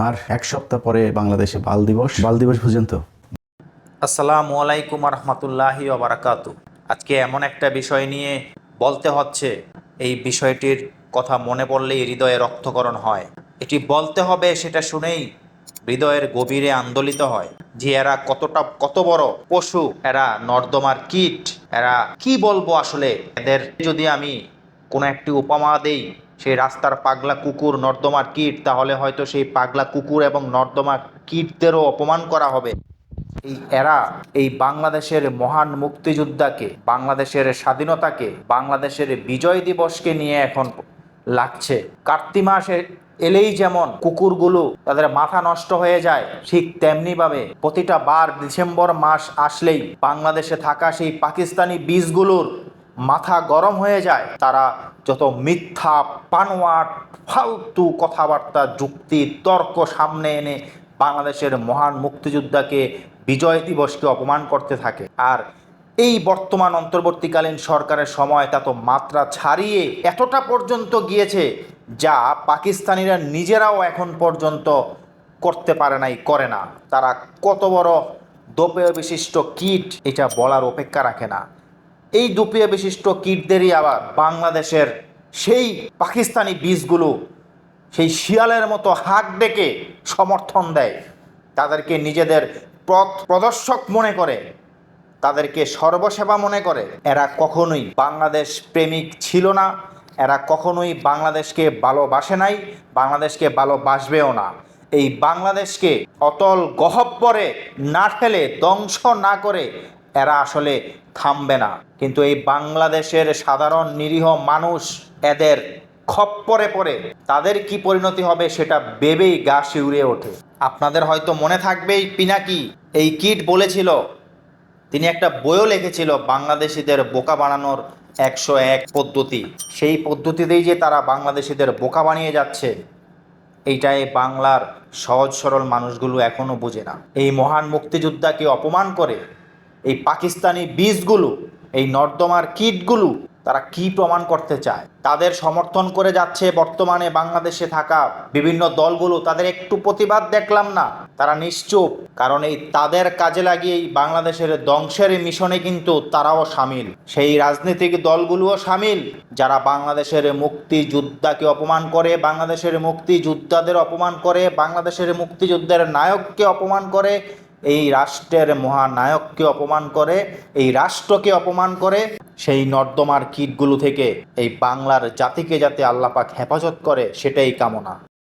আর এক সপ্তাহ পরে বাংলাদেশে বাল দিবস। বাল দিবস পর্যন্ত আসসালামু আলাইকুম রহমতুল্লাহি ওবরাকাতু আজকে এমন একটা বিষয় নিয়ে বলতে হচ্ছে, এই বিষয়টির কথা মনে পড়লেই হৃদয়ে রক্তকরণ হয়। এটি বলতে হবে সেটা শুনেই হৃদয়ের গভীরে আন্দোলিত হয় যে এরা কতটা, কত বড় পশু, এরা নর্দমার কীট, এরা কি বলব আসলে? এদের যদি আমি কোনো একটি উপমা দেই সেই রাস্তার পাগলা কুকুর, নর্দমার কীট, তাহলে হয়তো সেই পাগলা কুকুর এবং নর্দমা কীটদেরও অপমান করা হবে। এই এরা এই বাংলাদেশের মহান মুক্তিযোদ্ধাকে, বাংলাদেশের স্বাধীনতাকে, বাংলাদেশের বিজয় দিবসকে নিয়ে এখন লাগছে। কার্তিক মাসে এলেই যেমন কুকুরগুলো তাদের মাথা নষ্ট হয়ে যায়, ঠিক তেমনিভাবে প্রতিটা বার ডিসেম্বর মাস আসলেই বাংলাদেশে থাকা সেই পাকিস্তানি বীজগুলোর মাথা গরম হয়ে যায়, তারা যত মিথ্যা পানোয়াট ফালতু কথাবার্তা, যুক্তি, তর্ক সামনে এনে বাংলাদেশের মহান মুক্তিযোদ্ধাকে বিজয় দিবসকে অপমান করতে থাকে। আর এই বর্তমান অন্তর্বর্তীকালীন সরকারের সময় তা তো মাত্রা ছাড়িয়ে এতটা পর্যন্ত গিয়েছে যা পাকিস্তানিরা নিজেরাও এখন পর্যন্ত করতে পারে নাই, করে না। তারা কত বড় দোপেয় বিশিষ্ট কীট, এটা বলার অপেক্ষা রাখে না। এই দুপিয়া বিশিষ্ট কীটদেরই আবার বাংলাদেশের সেই পাকিস্তানি বীজগুলো সেই শিয়ালের মতো হাঁক ডেকে সমর্থন দেয়। তাদেরকে নিজেদের পথ প্রদর্শক মনে করে, তাদেরকে সর্বসেবা মনে করে। এরা কখনোই বাংলাদেশ প্রেমিক ছিল না, এরা কখনোই বাংলাদেশকে ভালোবাসে নাই, বাংলাদেশকে ভালোবাসবেও না। এই বাংলাদেশকে অতল গহব্বরে না ফেলে ধ্বংস না করে এরা আসলে থামবে না। কিন্তু এই বাংলাদেশের সাধারণ নিরীহ মানুষ এদের খপ্পরে পড়ে। তাদের কি পরিণতি হবে সেটা ভেবেই গা শিউরে ওঠে। আপনাদের হয়তো মনে থাকবেই পিনাকি, এই কিট বলেছিল, তিনি একটা বইও লিখেছিল বাংলাদেশিদের বোকা বানানোর একশো এক পদ্ধতি। সেই পদ্ধতিতেই যে তারা বাংলাদেশিদের বোকা বানিয়ে যাচ্ছে, এইটাই বাংলার সহজ সরল মানুষগুলো এখনও বোঝে না। এই মহান মুক্তিযোদ্ধাকে অপমান করে এই পাকিস্তানি বীজগুলো, এই নর্দমার কিটগুলো তারা কি প্রমাণ করতে চায়? তাদের সমর্থন করে যাচ্ছে বর্তমানে বাংলাদেশে থাকা বিভিন্ন দলগুলো। তাদের একটু প্রতিবাদ দেখলাম না। তারা নিশ্চুপ, কারণ এই তাদের কাজে লাগিয়েই বাংলাদেশের ধ্বংসের মিশনে কিন্তু তারাও সামিল। সেই রাজনৈতিক দলগুলোও সামিল, যারা বাংলাদেশের মুক্তিযোদ্ধাকে অপমান করে, বাংলাদেশের মুক্তিযোদ্ধাদের অপমান করে, বাংলাদেশের মুক্তিযুদ্ধের নায়ককে অপমান করে এই রাষ্ট্রের মহানায়ককে অপমান করে, এই রাষ্ট্রকে অপমান করে, সেই নর্দমার কীটগুলো থেকে এই বাংলার জাতিকে যাতে আল্লাপাক হেফাজত করে, সেটাই কামনা।